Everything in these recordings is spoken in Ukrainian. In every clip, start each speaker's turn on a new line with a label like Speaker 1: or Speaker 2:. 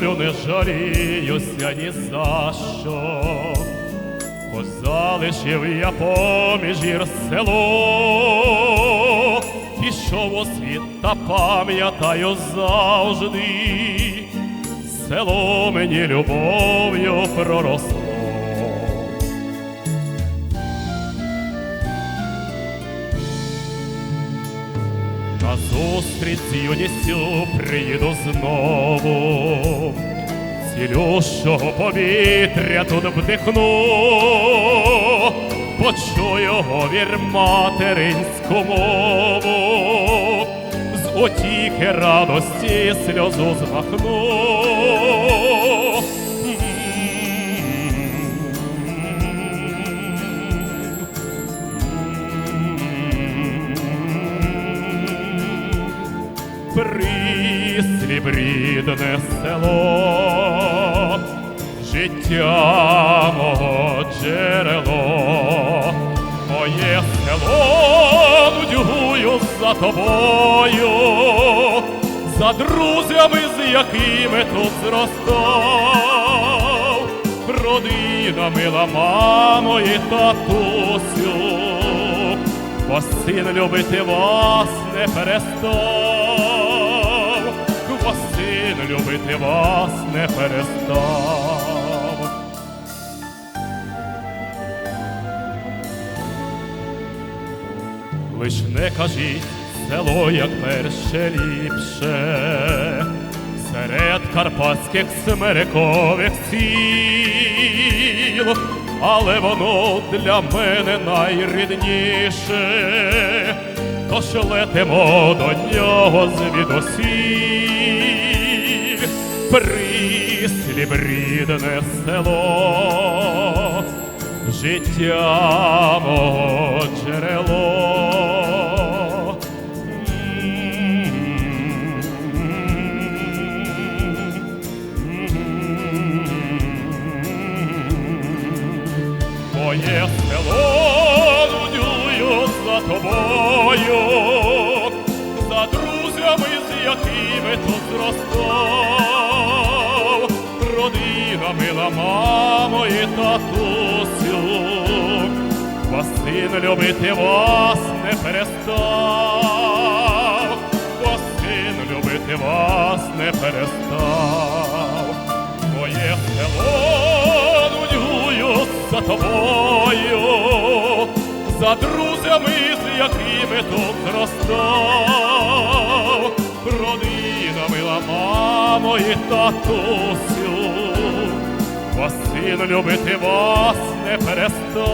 Speaker 1: долю не жаліюся ні за що, бо залишив я поміж гір село, пішов у світ та пам'ятаю завжди, село мені любов'ю проросло. На зустріч з юністю приїду знову, цілющого повітря тут вдихну, почую говір материнську мову, з утіхи радості сльозу змахну. Прислів рідне село, життя мого джерело, моє село нудьгую за тобою, за друзями, з якими тут зростав, родина мила мамо і татусю, бо син любити вас не перестав, бо син любити вас не перестав. Лиш не кажіть село, як перше ліпше, серед карпатських смерекових сіл, але воно для мене найрідніше, тож летимо до нього звідусіль, присліб рідне село, життя мого джерело. Моє село тобою, за друзями, з якими тут зростав, родина мила мамо і татусю, бо син любити вас не перестав, бо син любити вас не перестав, моє село нудьгую за тобою, за друзями, з якими тут зростав, родина мамо і татусю, бо син любити вас не перестав,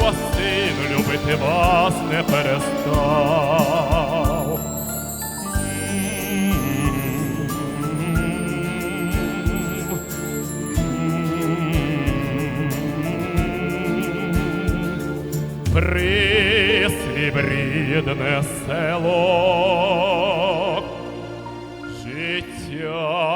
Speaker 1: бо син любити вас не перестав. присліб рідне село, життя.